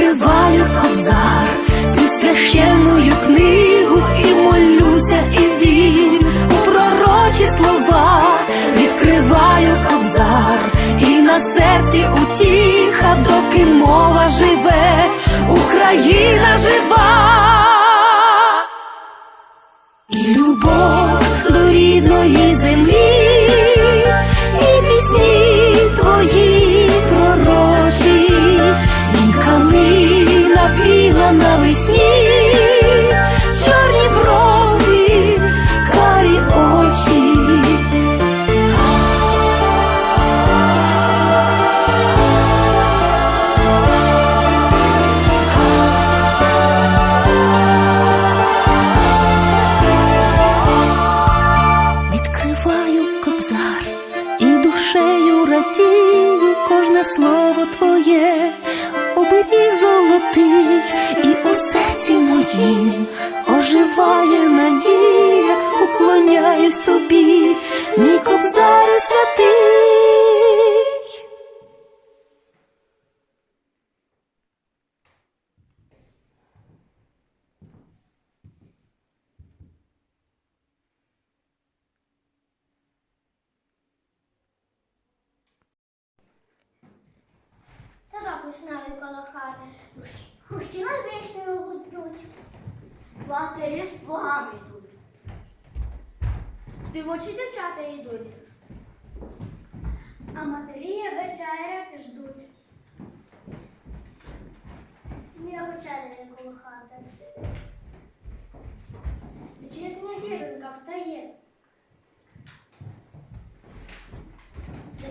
Відкриваю кобзар, цю священную книгу і молюся, і вірю у пророчі слова. Відкриваю кобзар, і на серці утіха, доки мова живе, Україна жива. Навесні, чорні брови, карі очі. Відкриваю кобзар і душею радію кожне слово твоє, оберіг золотий, і у серці моїм оживає надія, уклоняюсь тобі, мій кобзарю святий. Вишневий коло хати, хущі над вишнею гудуть. Платері з плугами йдуть. Співочі дівчата йдуть. А матері вечеряти ждуть. Сім'я вечеряє коло хати. Вечірня зіронька встає.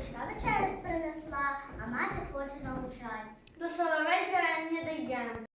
Дочка вечерю принесла, а мати хоче навчать. До соловейка не дійдем.